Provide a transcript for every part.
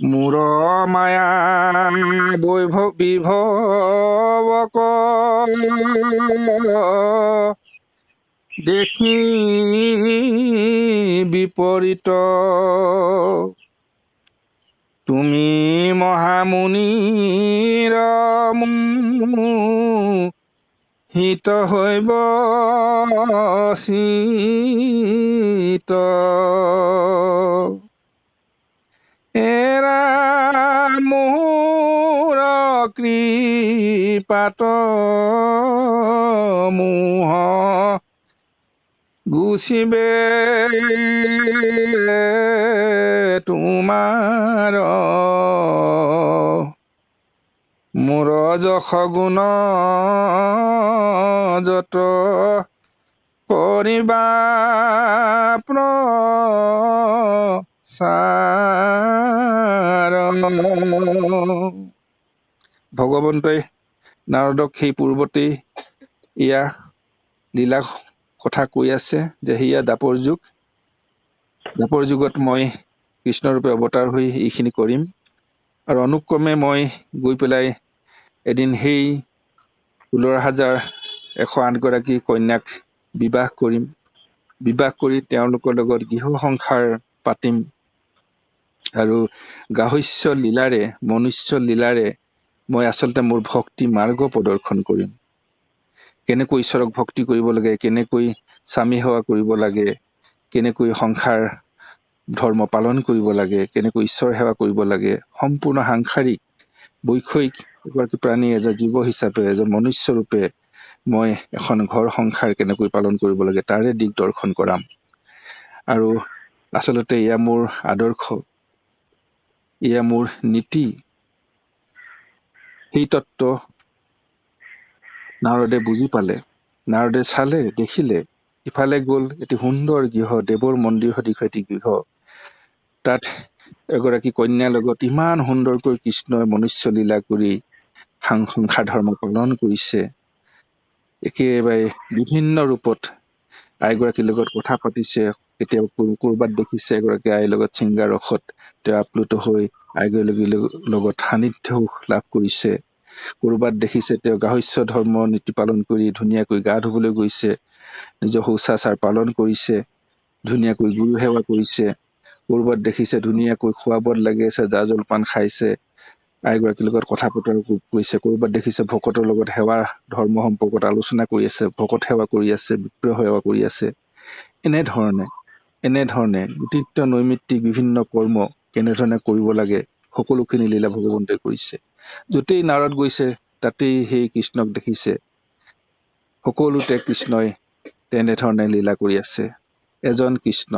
মূৰ মায়া বৈভৱ বিভৱক দেখি বিপৰীত। তুমি মহামুনিৰ হিত হৈব চিত এৰা মোৰ কৃপাত মোহ গুচিবে তোমাৰ মোৰ যশ গুণ যত কৰিবা ভগৱন্তই নাৰদক সেই পূৰ্বতেই এয়া লীলা কথা কৈ আছে যে সেয়া দাপৰ যুগ। দাপৰ যুগত মই কৃষ্ণৰূপে অৱতাৰ হৈ এইখিনি কৰিম। আৰু অনুক্ৰমে মই গৈ পেলাই এদিন সেই ষোল্ল হাজাৰ এশ আঠগৰাকী কন্যাক বিবাহ কৰিম। বিবাহ কৰি তেওঁলোকৰ লগত গৃহ সংসাৰ পাতিম। আৰু গাহস্য লীলাৰে মনুষ্য লীলাৰে মই আচলতে মোৰ ভক্তি মাৰ্গ প্ৰদৰ্শন কৰিম। কেনেকৈ ঈশ্বৰক ভক্তি কৰিব লাগে কেনেকৈ স্বামী সেৱা কৰিব লাগে কেনেকৈ সংসাৰ ধৰ্ম পালন কৰিব লাগে কেনেকৈ ঈশ্বৰ সেৱা কৰিব লাগে সম্পূৰ্ণ সাংসাৰিক বৈষয়িক এগৰাকী প্ৰাণী এজন জীৱ হিচাপে এজন মনুষ্যৰূপে মই এখন ঘৰ সংসাৰ কেনেকৈ পালন কৰিব লাগে তাৰে দিশ দৰ্শন কৰাম। আৰু আচলতে এয়া মোৰ আদৰ্শ এয়া মোৰ নীতি। সেই তত্ত্ব নাৰদে বুজি পালে। নাৰদে চালে দেখিলে ইফালে গ'ল এটি সুন্দৰ গৃহ দেৱৰ মন্দিৰ সদৃশ এটি গৃহ। তাত এগৰাকী কন্যাৰ লগত ইমান সুন্দৰকৈ কৃষ্ণই মনুষ্য লীলা কৰি সংসাৰ ধৰ্ম পালন কৰিছে। একেবাৰে বিভিন্ন ৰূপত আইগৰাকীৰ লগত কথা পাতিছে। কেতিয়াবা ক'ৰবাত দেখিছে এগৰাকী আইৰ লগত চিংগাৰ ৰসত তেওঁ আপ্লুত হৈ আইগৰাকীৰ লগত সান্নিধ্য লাভ কৰিছে। ক'ৰবাত দেখিছে তেওঁ গাহস্য ধৰ্ম নীতি পালন কৰি ধুনীয়াকৈ গা ধুবলৈ গৈছে। নিজৰ শৌচাচাৰ পালন কৰিছে। ধুনীয়াকৈ গুৰু সেৱা কৰিছে। ক'ৰবাত দেখিছে ধুনীয়াকৈ খোৱা বোৱাত লাগি আছে জা জলপান খাইছে। আইগৰাকীৰ লগত কথা বতৰা কৰিছে ক'ৰবাত দেখিছে ভকতৰ লগত সেৱা ধৰ্ম সম্পৰ্কত আলোচনা কৰি আছে ভকত সেৱা কৰি আছে বিপ্ৰ সেৱা কৰি আছে। এনেধৰণে এনেধৰণে নিত্য নৈমিত্তিক বিভিন্ন কৰ্ম কেনেধৰণে কৰিব লাগে সকলোখিনি লীলা ভগৱন্তই কৰিছে। য'তেই নাৰদ গৈছে তাতেই সেই কৃষ্ণক দেখিছে। সকলোতে কৃষ্ণই তেনেধৰণে লীলা কৰি আছে। এজন কৃষ্ণ।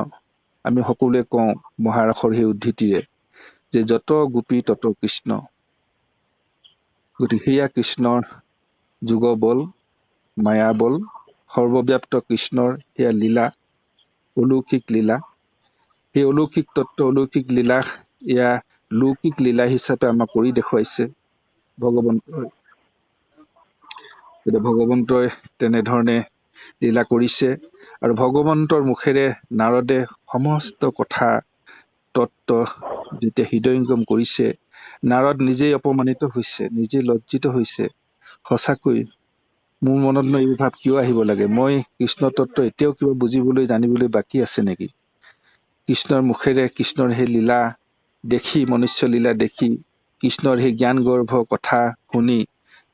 আমি সকলোৱে কওঁ মহাৰাসৰ সেই উদ্ধৃতিৰে যে যত গোপী তত কৃষ্ণ। গতিকে সেয়া কৃষ্ণৰ যুগ বল মায়া বল সৰ্বব্যাপ্ত কৃষ্ণৰ সেয়া লীলা অলৌকিক লীলা। সেই অলৌকিক তত্ত্ব অলৌকিক লীলা এয়া লৌকিক লীলা হিচাপে আমাক কৰি দেখুৱাইছে ভগৱন্তই গতিকে ভগৱন্তই তেনেধৰণে লীলা কৰিছে আৰু ভগৱন্তৰ মুখেৰে নাৰদে সমস্ত কথা তত্ত্ব যেতিয়া হৃদয়ংগম কৰিছে নাৰদ নিজেই অপমানিত হৈছে নিজেই লজ্জিত হৈছে। সঁচাকৈ মোৰ মনতনো এই ভাৱ কিয় আহিব লাগে? মই কৃষ্ণ তত্ত্ব এতিয়াও কিবা বুজিবলৈ জানিবলৈ বাকী আছে নেকি? কৃষ্ণৰ মুখেৰে কৃষ্ণৰ সেই লীলা দেখি মনুষ্য লীলা দেখি কৃষ্ণৰ সেই জ্ঞান গৰ্ভ কথা শুনি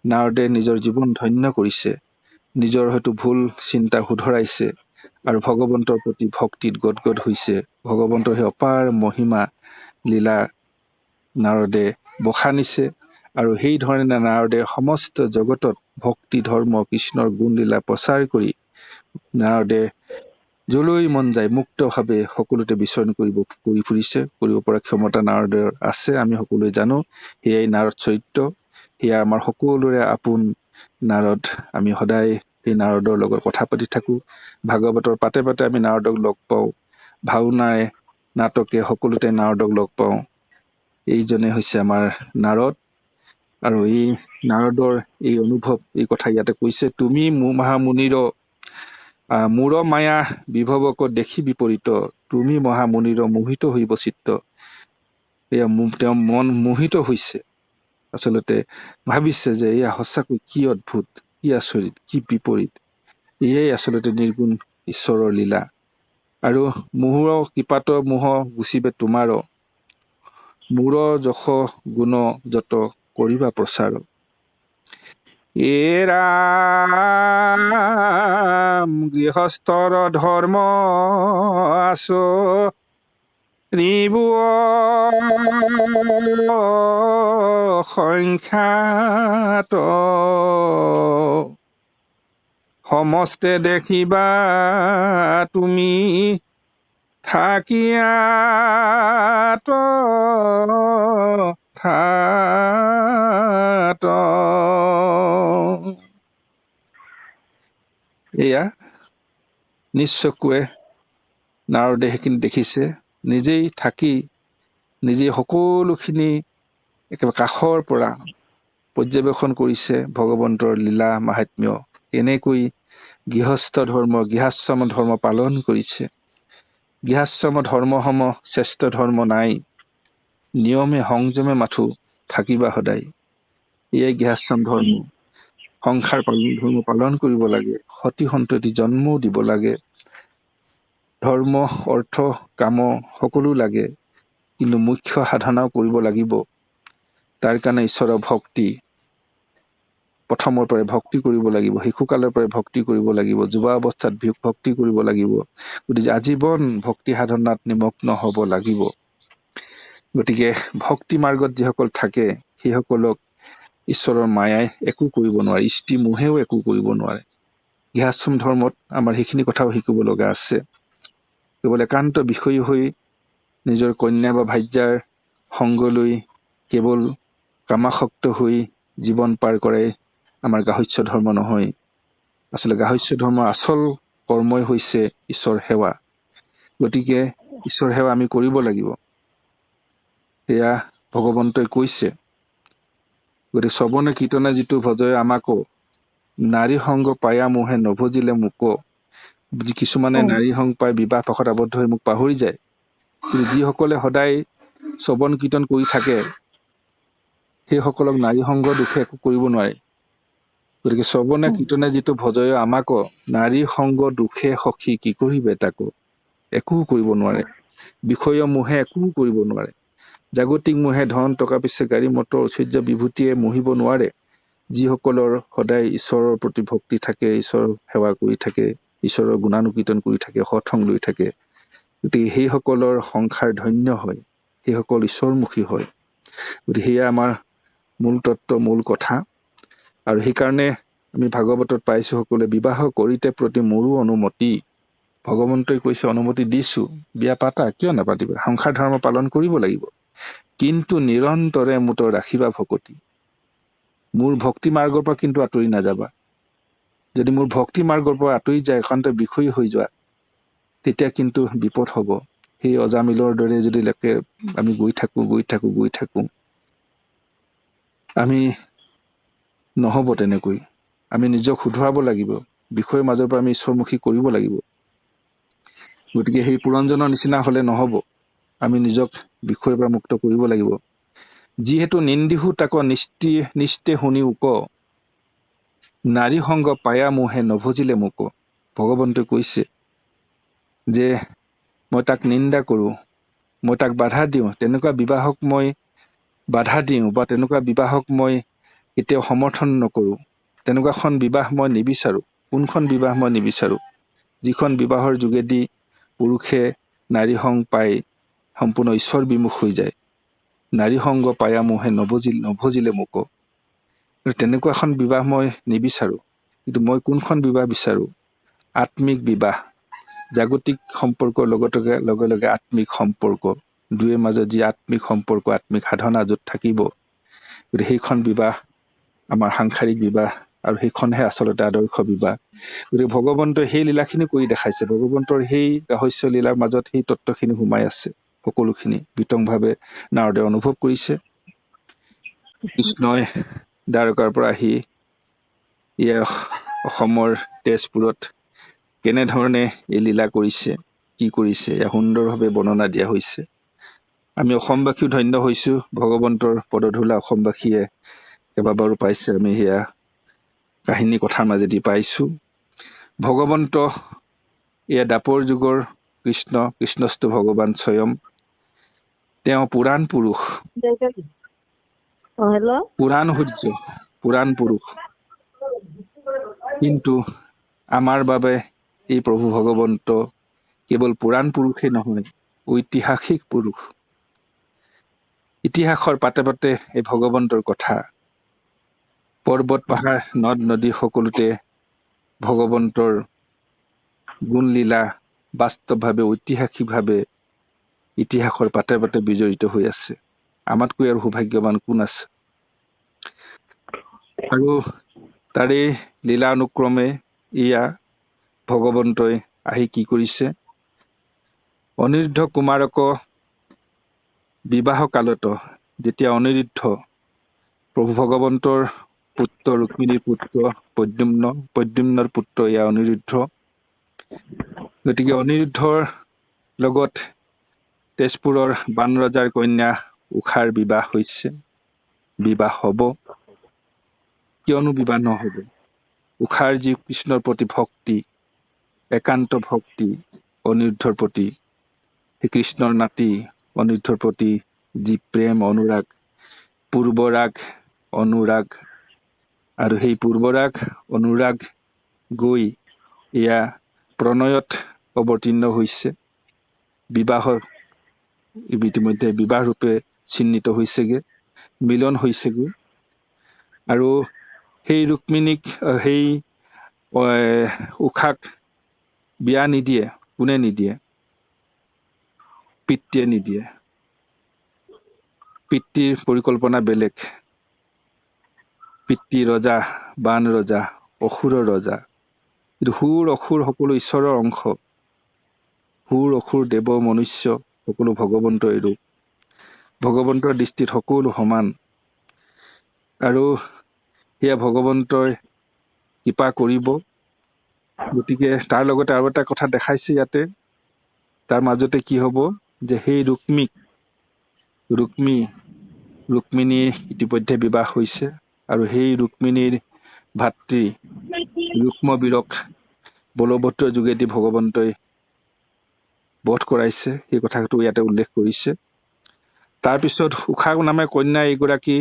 নাৰদে নিজৰ জীৱন ধন্য কৰিছে। নিজৰ হয়তো ভুল চিন্তা শুধৰাইছে আৰু ভগৱন্তৰ প্ৰতি ভক্তিত গদগদ হৈছে। ভগৱন্তৰ সেই অপাৰ মহিমা লীলা নাৰদে বখানিছে আৰু সেই ধৰণে নাৰদে সমস্ত জগতত ভক্তি ধৰ্ম কৃষ্ণৰ গুণ লীলা প্ৰচাৰ কৰি নাৰদে যলৈ মন যায় মুক্তভাৱে সকলোতে বিচৰণ কৰিব কৰি ফুৰিছে কৰিব পৰা ক্ষমতা নাৰদৰ আছে আমি সকলোৱে জানো সেয়াই নাৰদ চৰিত্ৰ সেয়া আমাৰ সকলোৰে আপোন নাৰদ আমি সদায় সেই নাৰদৰ লগত কথা পাতি থাকো। ভাগৱতৰ পাতে পাতে আমি নাৰদক লগ পাওঁ। ভাওনাৰে নাটকে সকলোতে নাৰদক লগ পাওঁ। এইজনে হৈছে আমাৰ নাৰদ আৰু এই নাৰদৰ এই অনুভৱ এই কথা ইয়াতে কৈছে তুমি মহামুনিৰ মূৰ মায়া বিভৱক দেখি বিপৰীত তুমি মহামুনিৰ মোহিত হৈব চিত্ত এয়া তেওঁ মন মোহিত হৈছে। আচলতে ভাবিছে যে এয়া সঁচাকৈ কি অদ্ভুত কি আচৰিত কি বিপৰীত। এয়াই আচলতে নিৰ্গুণ ঈশ্বৰৰ লীলা। আৰু মোহৰ কৃপাত মোহ গুচিবে তোমাৰ। মূৰ যশ গুণ যত কৰিবা প্ৰচাৰ। এৰাম গৃহস্থৰ ধৰ্ম আছ। ৰিবু সংখ্যাত সমস্তে দেখিবা তুমি থাকিয়াত। থাত এয়া নিজ চকুৱে নাৰদে সেইখিনি দেখিছে নিজেই থাকি নিজেই সকলোখিনি একেবাৰে কাষৰ পৰা পৰ্যবেক্ষণ কৰিছে ভগৱন্তৰ লীলা মাহাত্ম্য কেনেকৈ গৃহস্থ ধৰ্ম গৃহাশ্ৰম ধৰ্ম পালন কৰিছে গৃহাশ্ৰম ধৰ্মসম শ্ৰেষ্ঠ ধৰ্ম নাই নিয়মে সংযমে মাথো থাকিবা সদায়। এয়াই গৃহাশ্ৰম ধৰ্ম। সংসাৰ পালন ধৰ্ম পালন কৰিব লাগে। সতি সন্ততি জন্মও দিব লাগে। ধৰ্ম অৰ্থ কাম সকলো লাগে। কিন্তু মুখ্য সাধনাও কৰিব লাগিব। তাৰ কাৰণে ঈশ্বৰৰ ভক্তি প্ৰথমৰ পৰাই ভক্তি কৰিব লাগিব। শিশুকালৰ পৰাই ভক্তি কৰিব লাগিব। যুৱা অৱস্থাত ভক্তি কৰিব লাগিব। গতিকে আজীৱন ভক্তি সাধনাত নিমগ্ন হ'ব লাগিব। গতিকে ভক্তি মাৰ্গত যিসকল থাকে সেইসকলক ঈশ্বৰৰ মায়াই একো কৰিব নোৱাৰে ইষ্টি মোহেও একো কৰিব নোৱাৰে। গৃহাশ্ৰম ধৰ্মত আমাৰ সেইখিনি কথাও শিকিব লগা আছে। কেৱল একান্ত বিষয়ী হৈ নিজৰ কন্যা বা ভাৰ্যাৰ সংগলৈ কেৱল কামাসক্ত হৈ জীৱন পাৰ কৰাই আমাৰ গাহস্য ধৰ্ম নহয়। আচলতে গাহস্য ধৰ্মৰ আচল কৰ্মই হৈছে ঈশ্বৰ সেৱা। গতিকে ঈশ্বৰ সেৱা আমি কৰিব লাগিব। সেয়া ভগৱন্তই কৈছে। গতিকে শ্ৰৱণে কীৰ্তনে যিটো ভজয় আমাকো নাৰী সংগ পায়া মোহে নভজিলে মোকো। কিছুমানে। নাৰী সংগ পাই বিবাহ পাশত আবদ্ধ হৈ মোক পাহৰি যায়। কিন্তু যিসকলে সদায় শ্ৰৱণ কীৰ্তন কৰি থাকে সেইসকলক নাৰী সংগ দুখে একো কৰিব নোৱাৰে। গতিকে শ্ৰৱণে কীৰ্তনে যিটো ভজয় আমাকো নাৰী সংগ দুখে সখী কি কৰিবে তাকো একো কৰিব নোৱাৰে। বিষয় মোহে একো কৰিব নোৱাৰে। জাগতিক মোহে ধন টকা পইচা গাড়ী মটৰ ঐশ্বৰ্য বিভূতিয়ে মোহিব নোৱাৰে। যিসকলৰ সদায় ঈশ্বৰৰ প্ৰতি ভক্তি থাকে ঈশ্বৰৰ সেৱা কৰি থাকে ঈশ্বৰৰ গুণানুকীৰ্তন কৰি থাকে সৎসং লৈ থাকে গতিকে সেইসকলৰ সংসাৰ ধন্য হয় সেইসকল ঈশ্বৰমুখী হয়। গতিকে সেয়া আমাৰ মূল তত্ত্ব মূল কথা। আৰু সেইকাৰণে আমি ভাগৱতত পাইছো সকলোৱে বিবাহ কৰিতে প্ৰতি মোৰো অনুমতি। ভগৱন্তই কৈছে অনুমতি দিছো বিয়া পাতা কিয় নাপাতিবা? সংসাৰ ধৰ্ম পালন কৰিব লাগিব। কিন্তু নিৰন্তৰে মোত ৰাখিবা ভকতি। মোৰ ভক্তি মাৰ্গৰ পৰা কিন্তু আঁতৰি নাযাবা। যদি মোৰ ভক্তি মাৰ্গৰ পৰা আঁতৰি যায় একান্ত বিষয়ী হৈ যোৱা তেতিয়া কিন্তু বিপদ হ'ব। সেই অজামিলৰ দৰে যদি লেকে আমি গৈ থাকো গৈ থাকো গৈ থাকো আমি নহ'ব তেনেকৈ। আমি নিজক শুধৰাব লাগিব। বিষয়ৰ মাজৰ পৰা আমি ঈশ্বৰমুখী কৰিব লাগিব। গতিকে সেই পুৰঞ্জনৰ নিচিনা হলে নহ'ব। আমি নিজক বিষয়ৰ পৰা মুক্ত কৰিব লাগিব। যিহেতু নিন্দিহো তাক নিষ্টি নিষ্টে শুনি উক নাৰী সংগ পায়া মোহে নভজিলে মোক। ভগৱন্তই কৈছে যে মই তাক নিন্দা কৰোঁ মই তাক বাধা দিওঁ তেনেকুৱা বিবাহক মই বাধা দিওঁ বা তেনেকুৱা বিবাহক মই কেতিয়াও সমৰ্থন নকৰোঁ। তেনেকুৱাখন বিবাহ মই নিবিচাৰোঁ কোনখন বিবাহ মই নিবিচাৰোঁ? যিখন বিবাহৰ যোগেদি পুৰুষে নাৰী সংগ পাই সম্পূৰ্ণ ঈশ্বৰ বিমুখ হৈ যায়। নাৰী সংগ পায়া মোহে নভজিল নভজিলে মোক। তেনেকুৱা এখন বিবাহ মই নিবিচাৰোঁ। কিন্তু মই কোনখন বিবাহ বিচাৰোঁ? আত্মিক বিবাহ। জাগতিক সম্পৰ্কৰ লগতে লগে লগে আত্মিক সম্পৰ্ক। দুয়োৰ মাজত যি আত্মিক সম্পৰ্ক আত্মিক সাধনা য'ত থাকিব গতিকে সেইখন বিবাহ আমাৰ সাংসাৰিক বিবাহ আৰু সেইখনহে আচলতে আদৰ্শ বিবাহ। গতিকে ভগৱন্তই সেই লীলাখিনি কৰি দেখাইছে। ভগৱন্তৰ সেই ৰহস্য লীলাৰ মাজত সেই তত্ত্বখিনি সোমাই আছে। সকলোখিনি বিতংভাৱে নাৰদে অনুভৱ কৰিছে। কৃষ্ণই দ্বাৰকাৰ পৰা আহি ইয়ে অসমৰ তেজপুৰত কেনেধৰণে এই লীলা কৰিছে কি কৰিছে এয়া সুন্দৰভাৱে বৰ্ণনা দিয়া হৈছে। আমি অসমবাসীও ধন্য হৈছোঁ ভগৱন্তৰ পদধূলা অসমবাসীয়ে কেইবাবাৰো পাইছে আমি সেয়া কাহিনী কথাৰ মাজেদি পাইছোঁ। ভগৱন্ত এয়া দাপৰ যুগৰ কৃষ্ণ কৃষ্ণস্তু ভগৱান স্বয়ং তেওঁ পুৰাণ পুৰুষ। পুৰাণ সূৰ্য পুৰাণ পুৰুষ। কিন্তু আমাৰ বাবে এই প্ৰভু ভগৱন্ত কেৱল পুৰাণ পুৰুষেই নহয় ঐতিহাসিক পুৰুষ। ইতিহাসৰ পাতে পাতে এই ভগৱন্তৰ কথা। পৰ্বত পাহাৰ নদ নদী সকলোতে ভগৱন্তৰ গুণলীলা বাস্তৱভাৱে ঐতিহাসিকভাৱে ইতিহাসৰ পাতে পাতে বিজড়িত হৈ আছে। আমাতকৈ আৰু সৌভাগ্যৱান কোন আছে? আৰু তাৰে লীলা অনুক্ৰমে এয়া ভগৱন্তই আহি কি কৰিছে? অনিৰুদ্ধ কুমাৰক বিবাহ কালত যেতিয়া অনিৰুদ্ধ প্ৰভু ভগৱন্তৰ পুত্ৰ ৰুক্মিণীৰ পুত্ৰ প্ৰদ্যুম্ন প্ৰদ্যুম্নৰ পুত্ৰ এয়া অনিৰুদ্ধ গতিকে অনিৰুদ্ধৰ লগত তেজপুৰৰ বান ৰজাৰ কন্যা উষাৰ বিবাহ হৈছে। বিবাহ হ'ব। কিয়নো বিবাহ নহ'ব? উষাৰ যি কৃষ্ণৰ প্ৰতি ভক্তি একান্ত ভক্তি অনিৰুদ্ধৰ প্ৰতি সেই কৃষ্ণৰ নাতি অনিৰুদ্ধৰ প্ৰতি যি প্ৰেম অনুৰাগ পূৰ্বৰাগ অনুৰাগ আৰু সেই পূৰ্বৰাগ অনুৰাগ গৈ এয়া প্ৰণয়ত অৱতীৰ্ণ হৈছে। বিবাহৰ ইতিমধ্যে বিবাহ ৰূপে চিহ্নিত হৈছেগে মিলন হৈছেগৈ। আৰু সেই ৰুক্মিণীক সেই উষাক বিয়া নিদিয়ে কোনে নিদিয়ে? পিতৃয়ে নিদিয়ে। পিতৃৰ পৰিকল্পনা বেলেগ। পিতৃ ৰজা বান ৰজা অসুৰৰ ৰজা। কিন্তু সুৰ অসুৰ সকলো ঈশ্বৰৰ অংশ। সুৰ অসুৰ দেৱ মনুষ্য। সকলো ভগৱন্তই ৰূপ ভগৱন্তৰ দৃষ্টিত সকলো সমান। আৰু সেয়া ভগৱন্তই কৃপা কৰিব। গতিকে তাৰ লগতে আৰু এটা কথা দেখাইছে ইয়াতে। তাৰ মাজতে কি হ'ব? যে সেই ৰুক্মিক ৰুক্মী ৰুক্মিণী ইতিমধ্যে বিবাহ হৈছে। আৰু সেই ৰুক্মিণীৰ ভাতৃ ৰুক্মবীৰক বলভদ্ৰৰ যোগেদি ভগৱন্তই বধ কৰাইছে সেই কথাটো ইয়াতে উল্লেখ কৰিছে। তাৰপিছত উষা নামে কন্যা এইগৰাকী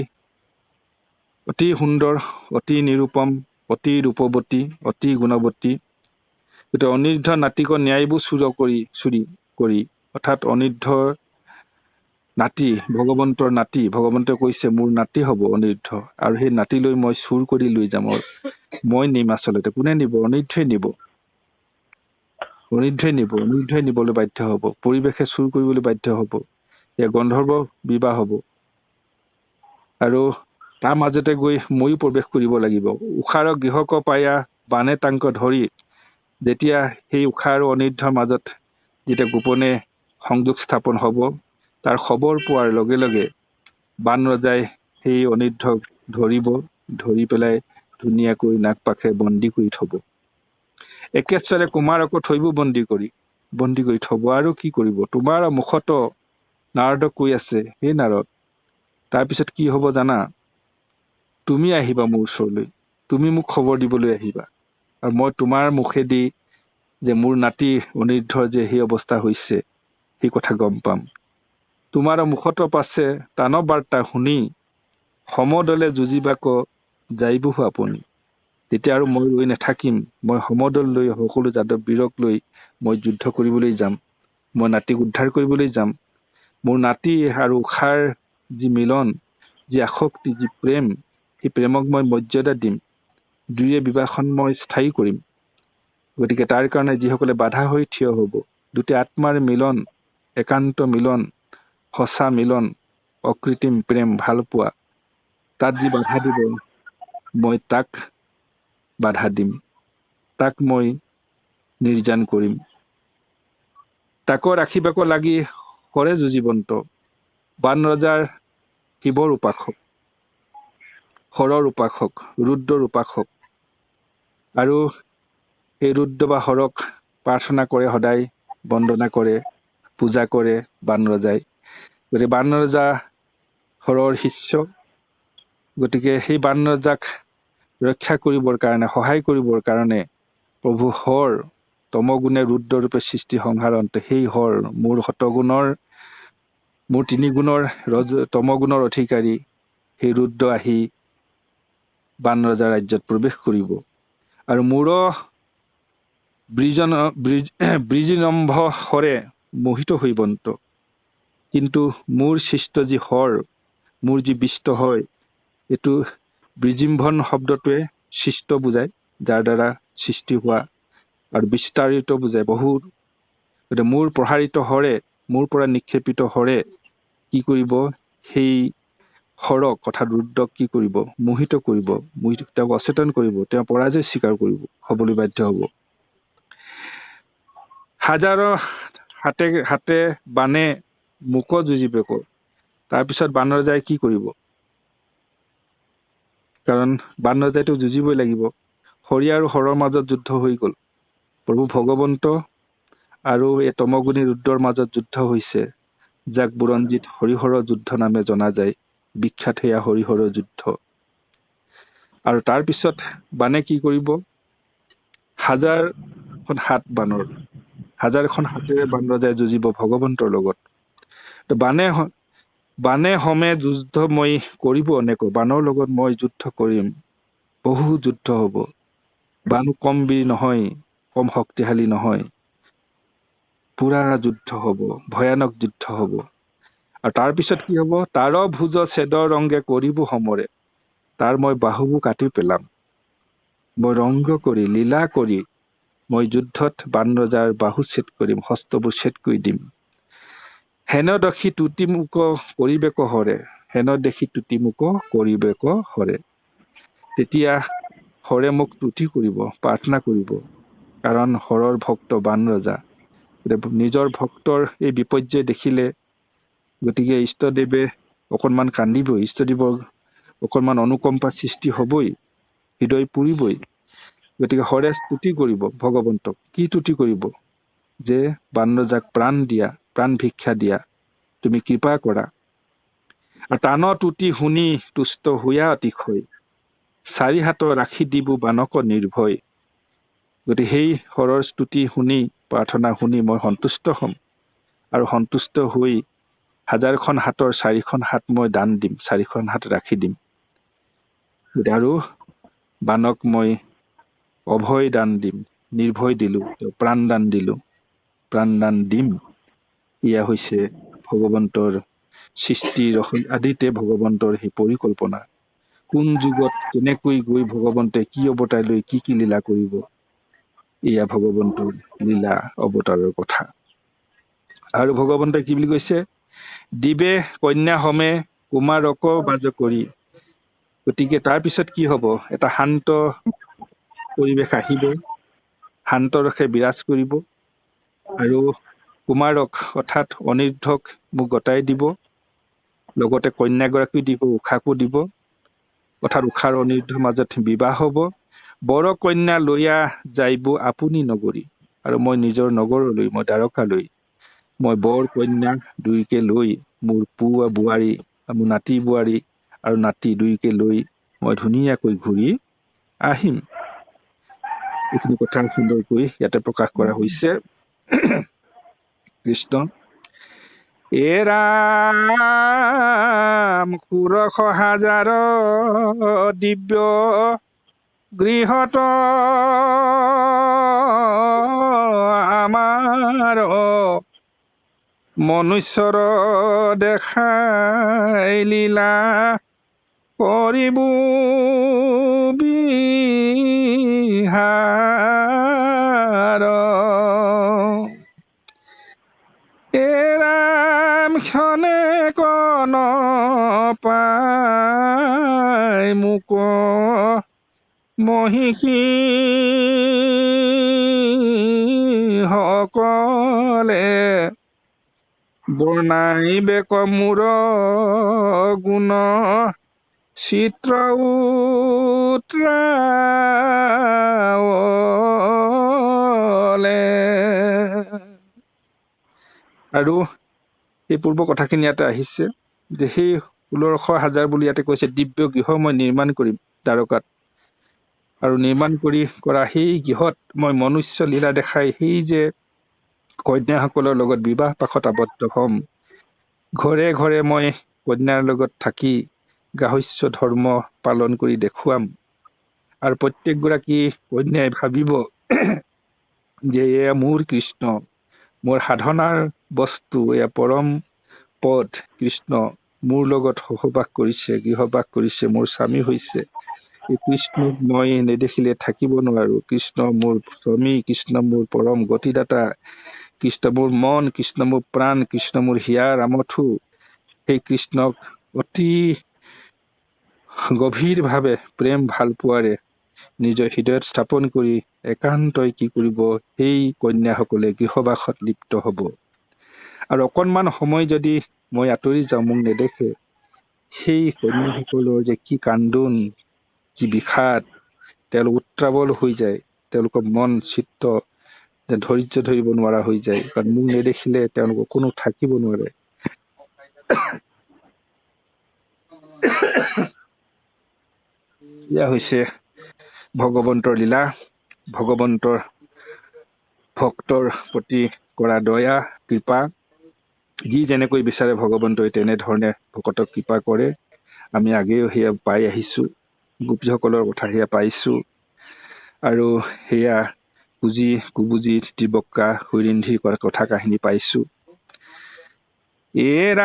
অতি সুন্দৰ অতি নিৰূপম অতি ৰূপৱতী অতি গুণৱতী। গতিকে অনিৰুদ্ধ নাতিক ন্যায়বোৰ চুৰ কৰি চুৰি কৰি অৰ্থাৎ অনিৰুদ্ধৰ নাতি ভগৱন্তৰ নাতি। ভগৱন্তই কৈছে মোৰ নাতি হ'ব অনিৰুদ্ধ আৰু সেই নাতিলৈ মই চুৰ কৰি লৈ যাম মই নিম আচলতে। কোনে নিব? অনিৰুদ্ধই নিব। অনিৰুদ্ধই নিব অনিৰুদ্ধই নিবলৈ বাধ্য হ'ব। পৰিৱেশে চুৰ কৰিবলৈ বাধ্য হ'ব। এয়া গন্ধৰ্ব বিবাহ হ'ব। আৰু তাৰ মাজতে গৈ ময়ো প্ৰৱেশ কৰিব লাগিব। উষাৰ গৃহক পায়া বানে তাংক ধৰি যেতিয়া সেই উষা আৰু অনিৰুদ্ধৰ মাজত যেতিয়া গোপনে সংযোগ স্থাপন হ'ব তাৰ খবৰ পোৱাৰ লগে লগে বান ৰজাই সেই অনিৰুদ্ধক ধৰিব ধৰি পেলাই ধুনীয়াকৈ নাক পাশে বন্দী কৰি থব। একেশ্বৰে কুমাৰকো থৈব বন্দী কৰি বন্দী কৰি থব। আৰু কি কৰিব? তোমাৰ মুখত নাৰদক কৈ আছে সেই নাৰদ তাৰপিছত কি হ'ব জানা? তুমি আহিবা মোৰ ওচৰলৈ। তুমি মোক খবৰ দিবলৈ আহিবা। আৰু মই তোমাৰ মুখেদি যে মোৰ নাতি অনিৰুদ্ধৰ যে সেই অৱস্থা হৈছে সেই কথা গম পাম। তোমাৰ মুখত পাছে তানৱ বাৰ্তা শুনি সমদলে যুঁজিবাক যাইবহো আপুনি। তেতিয়া আৰু মই ৰৈ নাথাকিম। মই সমদল লৈ সকলো যাদৱ বীৰক লৈ মই যুদ্ধ কৰিবলৈ যাম। মই নাতিক উদ্ধাৰ কৰিবলৈ যাম। মোৰ নাতি আৰু উষাৰ যি মিলন যি আসক্তি যি প্ৰেম সেই প্ৰেমক মই মৰ্যাদা দিম। দুয়ে বিবাহখন মই স্থায়ী কৰিম। গতিকে তাৰ কাৰণে যিসকলে বাধা হৈ থিয় হ'ব দুটা আত্মাৰ মিলন একান্ত মিলন সঁচা মিলন অকৃত্ৰিম প্ৰেম ভাল পোৱা তাত যি বাধা দিব মই তাক বাধা দিম। তাক মই নিৰ্যান কৰিম। তাকো ৰাখিবাকো লাগি কৰে যুঁজিবন্ত বান ৰজাৰ শিৱৰ উপাসক হৰৰ উপাসক, ৰুদ্ৰৰ উপাসক। আৰু সেই ৰুদ্ৰ বা হৰক প্ৰাৰ্থনা কৰে, সদায় বন্দনা কৰে, পূজা কৰে বান ৰজাই। গতিকে বান ৰজা হৰৰ শিষ্য। গতিকে সেই বান ৰজাক ৰক্ষা কৰিবৰ কাৰণে সহায় কৰিবৰ কাৰণে প্ৰভু হৰ তমগুণে ৰুদ্ৰৰূপে সৃষ্টি সংসাৰন্তে সেই হৰ মোৰ শতগুণৰ মোৰ তিনি গুণৰ ৰজ তমগুণৰ অধিকাৰী সেই ৰুদ্ৰ আহি বান ৰজা ৰাজ্যত প্ৰৱেশ কৰিব। আৰু মূৰ ব্ৰিজন ব্ৰিজিনম্ভ হৰে মোহিত হৈ বন্ত। কিন্তু মোৰ সৃষ্ট যি হৰ মোৰ যি বিষ্ট হয় এইটো ব্ৰিজিম্ভন শব্দটোৱে সৃষ্ট বুজায় যাৰ দ্বাৰা সৃষ্টি হোৱা আৰু বিস্তাৰিত বুজায় বহুত। গতিকে মোৰ প্ৰসাৰিত হৰে মোৰ পৰা নিক্ষেপিত হৰে কি কৰিব? সেই হৰক অৰ্থাৎ ৰুদ্ৰক কি কৰিব? মোহিত কৰিব। মোহিত তেওঁক অচেতন কৰিব। তেওঁ পৰাজয় স্বীকাৰ কৰিব। হ'বলৈ বাধ্য হ'ব। হাজাৰৰ হাতে হাতে বানে মোকো যুঁজিব তাৰপিছত বানৰ যায় কি কৰিব? কাৰণ বান ৰজাইতো যুঁজিবই লাগিব। হৰি আৰু হৰৰ মাজত যুদ্ধ হৈ গ'ল। প্ৰভু ভগৱন্ত আৰু এই তমগুণী ৰুদ্ৰৰ মাজত যুদ্ধ হৈছে যাক বুৰঞ্জীত হৰিহৰৰ যুদ্ধ নামে জনা যায়। বিখ্যাত সেয়া হৰিহৰৰ যুদ্ধ। আৰু তাৰপিছত বানে কি কৰিব? হাজাৰখন হাত বানৰ হাজাৰখন হাতেৰে বান ৰজাই যুঁজিব ভগৱন্তৰ লগত। বানে বানে সমে যুদ্ধ মই কৰিব এনেকৈ বানৰ লগত মই যুদ্ধ কৰিম। বহু যুদ্ধ হ'ব। বানো কম বীৰ নহয় কম শক্তিশালী নহয়। পুৰা যুদ্ধ হ'ব ভয়ানক যুদ্ধ হ'ব। আৰু তাৰপিছত কি হ'ব? তাৰ ভোজ ছেদৰ ৰংগে কৰিব সমৰে। তাৰ মই বাহুবোৰ কাটি পেলাম। মই ৰংগ কৰি লীলা কৰি মই যুদ্ধত বান ৰজাৰ বাহু ছেদ কৰিম হস্তবোৰ ছেদ কৰি দিম। হেন দেখি তুতি মোক কৰিবেক হৰে হেন দেখি তুতি মোক কৰিবেক হৰে। তেতিয়া হৰে মোক তুতি কৰিব প্ৰাৰ্থনা কৰিব কাৰণ হৰৰ ভক্ত বান ৰজা। নিজৰ ভক্তৰ এই বিপৰ্যয় দেখিলে গতিকে ইষ্টদেৱে অকণমান কান্দিবই ইষ্টদেৱৰ অকণমান অনুকম্পা সৃষ্টি হ'বই হৃদয় পুৰিবই। গতিকে হৰে স্তুতি কৰিব ভগৱন্তক। কি তুতি কৰিব? যে বান ৰজাক প্ৰাণ দিয়া প্ৰাণ ভিক্ষা দিয়া। তুমি কৃপা কৰা। আৰু টান তুতি শুনি তুষ্ট হোৱা অতিশয়। চাৰি হাতৰ ৰাখি দিব বানক নিৰ্ভয়। গতিকে সেই হৰৰ স্তুতি শুনি প্ৰাৰ্থনা শুনি মই সন্তুষ্ট হ'ম। আৰু সন্তুষ্ট হৈ হাজাৰখন হাতৰ চাৰিখন হাত মই দান দিম চাৰিখন হাত ৰাখি দিম। আৰু বানক মই অভয় দান দিম নিৰ্ভয় দিলো প্ৰাণ দান দিলো। প্ৰাণ দান দিম। ইয়া হৈছে ভগৱন্তৰ সৃষ্টিৰ আদিতে ভগৱন্তৰ সেই পৰিকল্পনা। কোন যুগত কেনেকৈ গৈ ভগৱন্তে কি অৱতাৰ লৈ কি কি লীলা কৰিব? এয়া ভগৱন্তৰ লীলা অৱতাৰৰ কথা। আৰু ভগৱন্তই কি বুলি কৈছে? দিবে কন্যা সমে কুমাৰক বাজ কৰি। গতিকে তাৰপিছত কি হ'ব? এটা শান্ত পৰিৱেশ আহিব। শান্ত ৰসে বিৰাজ কৰিব। আৰু কুমাৰক অৰ্থাৎ অনিৰ্ধক মোক গতাই দিব লগতে কন্যাগৰাকী দিব উষাকো দিব। অৰ্থাৎ উষাৰ অনিৰ্ধৰ মাজত বিবাহ হ'ব। বৰ কন্যা লৈয়া যাইব আপুনি নগৰী আৰু মই নিজৰ নগৰলৈ মই দ্বাৰকালৈ। মই বৰ কন্যা দুইকে লৈ মোৰ পুৱা বোৱাৰী মোৰ নাতি বোৱাৰী আৰু নাতি দুইকে লৈ মই ধুনীয়াকৈ ঘূৰি আহিম। এইখিনি কথা সুন্দৰকৈ ইয়াতে প্ৰকাশ কৰা হৈছে। কৃষ্ণ। এৰাম সুৰশ হাজাৰ দিব্য গৃহত আমাৰ মনুষ্যৰ দেখাই লীলা কৰিব বিহাৰ। পাই মোক মহিষী। সকলে বৰ্ণাই বেক মোৰ গুণ। চিত্ৰ উত্ৰাৱলে। আৰু এই পূৰ্ব কথাখিনি ইয়াতে আহিছে। সেই ষোল্লশ হাজাৰ বুলি ইয়াতে কৈছে দিব্য গৃহ মই নিৰ্মাণ কৰিম দ্বাৰকাত। আৰু নিৰ্মাণ কৰি কৰা সেই গৃহত মই মনুষ্য লীলা দেখাই সেই যে কন্যাসকলৰ লগত বিবাহ পাশত আবদ্ধ হ'ম। ঘৰে ঘৰে মই কন্যাৰ লগত থাকি গাহস্য ধৰ্ম পালন কৰি দেখুৱাম। আৰু প্ৰত্যেকগৰাকী কন্যাই ভাবিব যে এয়া মোৰ কৃষ্ণ মোৰ সাধনাৰ বস্তু এয়া পৰম পদ কৃষ্ণ মোৰ লগত সহবাস কৰিছে, গৃহবাস কৰিছে, মোৰ স্বামী হৈছে। এই কৃষ্ণক মই নেদেখিলে থাকিব নোৱাৰো। কৃষ্ণ মোৰ স্বামী, কৃষ্ণ মোৰ পৰম গতিদাতা। কৃষ্ণ মোৰ মন, কৃষ্ণ মোৰ প্ৰাণ, কৃষ্ণ মোৰ হিয়াৰ, আমঠু। সেই কৃষ্ণক অতি গভীৰভাৱে প্ৰেম ভালো পোৱাৰে নিজৰ হৃদয়ত স্থাপন কৰি একান্তই কি কৰিব, সেই কন্যাসকলে গৃহবাসত লিপ্ত হ'ব। আৰু অকণমান সময় যদি মই আঁতৰি যাওঁ মোক নেদেখে। সেই কন্যাসকলৰ যে কি কান্দোন কি বিষাদ তেওঁলোক উত্ৰাৱল হৈ যায়। তেওঁলোকৰ মন চিত্ত যে ধৈৰ্য ধৰিব নোৱাৰা হৈ যায়। কাৰণ মোক নেদেখিলে তেওঁলোক কোনো থাকিব নোৱাৰে। এয়া হৈছে ভগৱন্তৰ লীলা। ভগৱন্তৰ ভক্তৰ প্ৰতি কৰা দয়া কৃপা। যি যেনেকৈ বিচাৰে ভগৱন্তই তেনেধৰণে ভকতক কৃপা কৰে। আমি আগেও সেয়া পাই আহিছো গোপীসকলৰ কথা সেয়া পাইছো। আৰু সেয়া বুজি কুবুজি ত্ৰিবক্কা হৈৰিন্ধিৰ কথা কাহিনী পাইছো। এৰা